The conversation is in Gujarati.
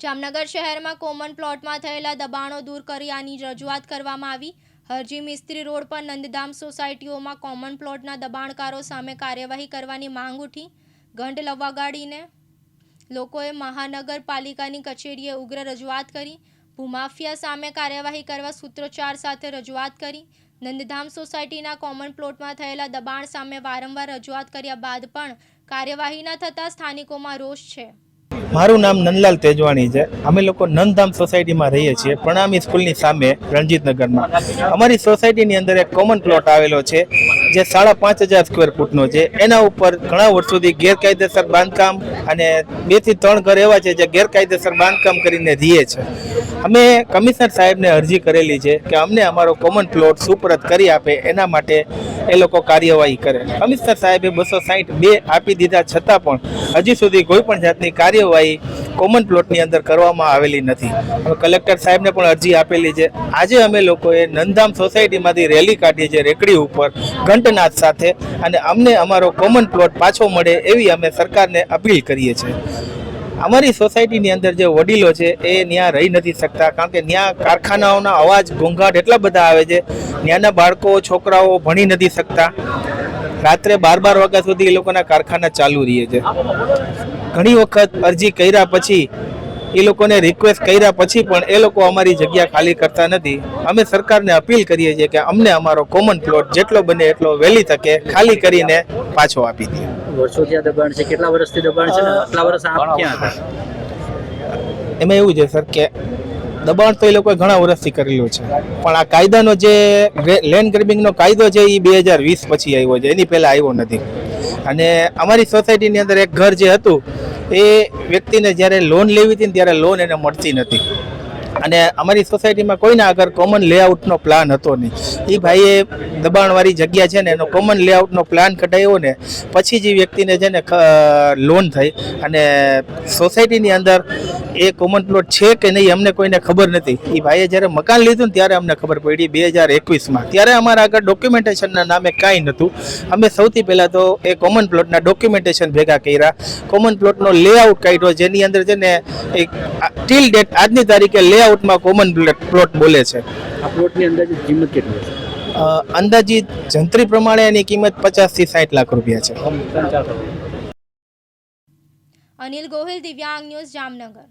જામનગર શહેરમાં કોમન પ્લોટમાં થયેલા દબાણો દૂર કર્યાની રજૂઆત કરવામાં આવી. હરજી મિસ્ત્રી રોડ પર નંદધામ સોસાયટીઓમાં કોમન પ્લોટના દબાણકારો સામે કાર્યવાહી કરવાની માંગ ઉઠી. ગંઢ લવાગાડીને લોકોએ મહાનગરપાલિકાની કચેરીએ ઉગ્ર રજૂઆત કરી. ભૂમાફિયા સામે કાર્યવાહી કરવા સૂત્રોચ્ચાર સાથે રજૂઆત કરી. નંદધામ સોસાયટીના કોમન પ્લોટમાં થયેલા દબાણ સામે વારંવાર રજૂઆત કર્યા બાદ પણ કાર્યવાહી ન થતાં સ્થાનિકોમાં રોષ છે. મારું નામ નંદલાલ તેજવાણી છે. અમે લોકો નંદધામ સોસાયટીમાં રહીએ છીએ. પ્રણામી સ્કૂલની સામે રણજીતનગરમાં. અમારી સોસાયટીની અંદર એક કોમન પ્લોટ આવેલો છે. જે સાડા પાંચ હજાર સ્ક્વેર ફૂટનો છે, એના ઉપર ઘણા વર્ષોથી ગેરકાયદેસર બાંધકામ અને બેથી ત્રણ ઘર એવા છે જે ગેરકાયદેસર બાંધકામ કરીને રહીએ છે. અમે કમિશનર સાહેબને અરજી કરેલી છે કે અમને અમારો કોમન પ્લોટ સુપરત કરી આપે, એના માટે એ લોકો કાર્યવાહી કરે. કમિશનર સાહેબે બસો સાહીઠ બે આપી દીધા, છતાં પણ હજી સુધી કોઈ પણ જાતની કાર્યવાહી કોમન પ્લોટની અંદર કરવામાં આવેલી નથી. અમે કલેક્ટર સાહેબને પણ અરજી આપેલી છે. આજે અમે લોકોએ નંદામ સોસાયટીમાંથી રેલી કાઢી છે રેકડી ઉપર, ઘંટનાદ સાથે, અને અમને અમારો કોમન પ્લોટ પાછો મળે એવી અમે સરકારને અપીલ કરીએ છીએ. અમારી સોસાયટીની અંદર જે વડીલો છે, એ ત્યાં રહી નથી શકતા, કારણ કે ત્યાં કારખાનાઓના અવાજ, ઘોંઘાટ એટલા બધા આવે છે. ત્યાંના બાળકો, છોકરાઓ ભણી નથી શકતા. રાત્રે બાર બાર વાગ્યા સુધી એ લોકોના કારખાના ચાલુ રહે છે. ઘણી વખત અરજી કર્યા પછી એ લોકોને રિક્વેસ્ટ કર્યા પછી પણ એ લોકો અમારી જગ્યા ખાલી કરતા નથી. અમે સરકારને અપીલ કરીએ છીએ કે અમને અમારો કોમન પ્લોટ જેટલો બને એટલો વહેલી તકે ખાલી કરીને પાછો આપી દે. વર્ષોથી દબાણ છે. કેટલા વર્ષથી દબાણ છે આટલા વર્ષ આપ ક્યાં હતા? એમાં એવું છે સર કે દબાણ તો એ લોકોએ ઘણા વર્ષથી કરેલું છે. પણ આ કાયદાનો જે લેન્ડ ગ્રેબિંગનો કાયદો છે એ બે હજાર વીસ પછી આવ્યો છે. એની પહેલાં આવ્યો નથી. અને અમારી સોસાયટીની અંદર એક ઘર જે હતું, એ વ્યક્તિને જ્યારે લોન લેવી હતી ને ત્યારે લોન એને મળતી નથી. અને અમારી સોસાયટીમાં કોઈના આગળ કોમન લેઆઉટનો પ્લાન હતો નહીં. એ ભાઈએ દબાણવાળી જગ્યા છે ને, એનો કોમન લેઆઉટનો પ્લાન કઢાવ્યો ને, પછી જે વ્યક્તિને છે ને લોન થઈ અને સોસાયટીની અંદર એ કોમન પ્લોટ છે કે નહીં, અમને કોઈને ખબર નથી. એ ભાઈએ જ્યારે મકાન લીધું ને, ત્યારે અમને ખબર પડી બે હજાર એકવીસમાં. ત્યારે અમારા આગળ ડોક્યુમેન્ટેશનના નામે કાંઈ નહોતું. અમે સૌથી પહેલાં તો એ કોમન પ્લોટના ડોક્યુમેન્ટેશન ભેગા કર્યા. કોમન પ્લોટનો લેઆઉટ કાઢ્યો, જેની અંદર છે ને, એક ટીલ ડેટ આજની તારીખે લેઆઉટમાં કોમન પ્લોટ બોલે છે. આ પ્લોટની અંદાજિત કિંમત કેટલી છે અંદાજિત જંત્રી પ્રમાણે એની કિંમત પચાસથી સાઠ લાખ રૂપિયા છે. અનિલ ગોહિલ દિવ્યાંગ ન્યૂઝ જામનગર.